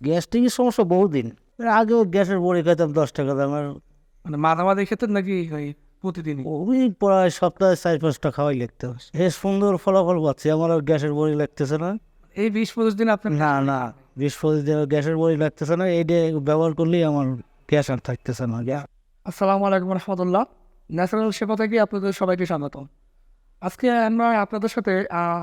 গ্যাস্ট্রিকের সমস্যা বহুদিন আগেও গ্যাসের বড়ি খেতাম দশ টাকা দামের মানে মাঝামাঝি খেতেন নাকি ওই প্রতিদিনই? ওই প্রায় সপ্তাহে চার পাঁচটা খাওয়াই লাগতে। বেশ সুন্দর ফলাফল পাচ্ছি আমার আর গ্যাসের বড়ি লাগতেছে না। এই বিশ পঁচিশ দিন আপনার না না বিশ পঁচিশ দিন গ্যাসের বড়ি লাগতেছে না এইটা ব্যবহার করলেই আমার গ্যাস আর থাকতেছে না আসসালামু আলাইকুম রহমতুল্লাহ। ন্যাচারাল সেবা থেকে আপনাদের সবাইকে স্বাগত আজকে আমরা আপনাদের সাথে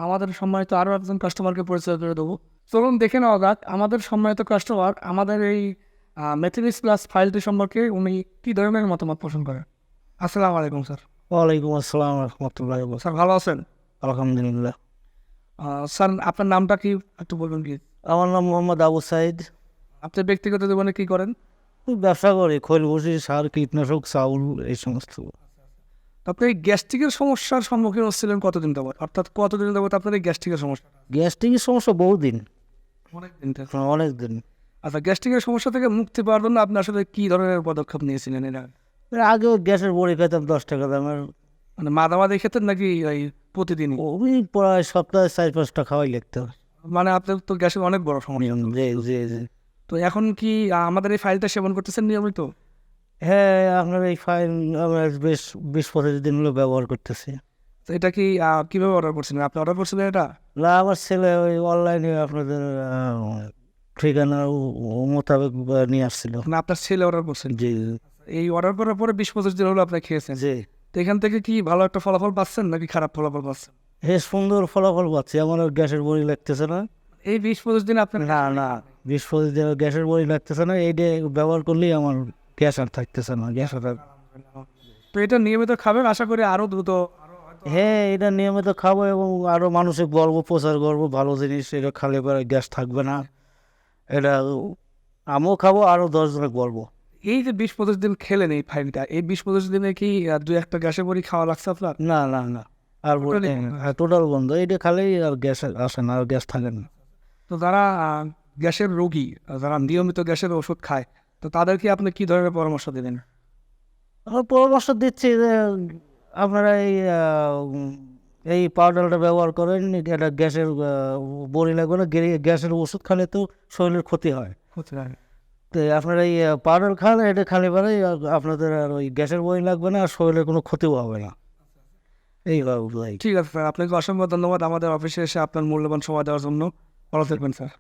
আমাদের সম্মানিত আরও একজন কাস্টমারকে পরিচয় করে দেবো। চলুন দেখে নেওয়া যাক আমাদের সম্মানিত কাস্টমার আমাদের এই ম্যাথিলিস প্লাস ফাইলটি সম্পর্কে উনি কী ধরনের মতামত পোষণ করেন আসসালামু আলাইকুম স্যার। ওয়ালাইকুম আসসালাম রহমতুল্লাহ স্যার ভালো আছেন? আলহামদুলিল্লাহ। স্যার আপনার নামটা কি? একটু বলবেন কি আমার নাম মোহাম্মদ আবু সাইদ। আপনি ব্যক্তিগত জীবনে কী করেন? ব্যবসা করি খৈল বসি সার কীটনাশক চাউল এই সমস্ত। তো আপনি এই গ্যাস্ট্রিকের সমস্যার সম্মুখীন হচ্ছিলেন কতদিন যাবত অর্থাৎ কতদিন যাবত আপনার এই গ্যাস্ট্রিকের সমস্যা? গ্যাস্ট্রিকের সমস্যা বহুদিন। অনেক দিন অনেক দিন। আচ্ছা গ্যাস্ট্রিকের সমস্যা থেকে মুক্তি পাওয়ার জন্য আপনি আসলে কী ধরনের পদক্ষেপ নিয়েছিলেন এরা আগেও গ্যাসের বড়ি খেতাম দশ টাকা দামের। মানে মাঝামাঝি খেতেন নাকি ওই প্রতিদিন ওই প্রায় সপ্তাহে চার পাঁচটা খাওয়াই লিখতে হয় মানে আপনার তো গ্যাসের অনেক বড় সমস্যা। জি জি জি। তো এখন কি আমাদের এই ফাইলটা সেবন করতেছেন নিয়মিত? হ্যাঁ আপনার এই ফাইল আমরা বেশ বিশ পঁচিশ দিন হলো ব্যবহার করতেছি। তো এটা কি কীভাবে অর্ডার করছিলেন? আপনি অর্ডার করছিলেন এটা? না আমার ছেলে ওই অনলাইনে আপনাদের ঠিকানা মোতাবেক নিয়ে আসছিল। মানে আপনার ছেলে অর্ডার করছেন। জি। এই অর্ডার করার পরে বিশ পঁচিশ দিন হলো আপনি খেয়েছেন। জি। তো এখান থেকে কি ভালো একটা ফলাফল পাচ্ছেন নাকি খারাপ ফলাফল পাচ্ছেন? বেশ সুন্দর ফলাফল পাচ্ছি। আমার গ্যাসের বড়ি লাগতেছে না। এই বিশ পঁচিশ দিন আপনার না না বিশ পঁচিশ দিন গ্যাসের বড়ি লাগতেছে না। এইটা ব্যবহার করলেই আমার গ্যাস আর থাকতেছে না গ্যাস আর তো এটা নিয়মিত খাবেন আশা করি আরও দ্রুত হ্যাঁ এটা নিয়মিত খাব এবং আরও মানুষের গর্ব প্রচার করব ভালো জিনিস এটা খালে পরে গ্যাস থাকবে না। এটা আমিও খাব আরও দশজনে গর্ব। এই যে বিশ পঁচিশ দিন খেলেন এই ফাইলটা এই বিশ পঁচিশ দিনে কি দুই একটা গ্যাসের বড়ি খাওয়া লাগছে আপনার? না না না। আর Totally টোটাল বন্ধ। এটা খালেই আর গ্যাস আসে না আর গ্যাস থাকে না। তো যারা গ্যাসের রোগী যারা নিয়মিত গ্যাসের ওষুধ খায় তো তাদেরকে আপনি কি ধরনের পরামর্শ দেবেন আমার পরামর্শ দিচ্ছি যে আপনারা এই এই পাউডারটা ব্যবহার করেন এটা গ্যাসের বড়ি লাগবে না গ্যাসের ওষুধ খালে তো শরীরের ক্ষতি হয়। ক্ষতি হয়। তো আপনারা এই পাউডার খান এটা খালি পরে আপনাদের আর ওই গ্যাসের বই লাগবে না আর শরীরের কোনো ক্ষতিও হবে না। এইভাবে ঠিক আছে স্যার আপনাকে অসংখ্য ধন্যবাদ আমাদের অফিসে এসে আপনার মূল্যবান সময় দেওয়ার জন্য। ভালো থাকবেন স্যার।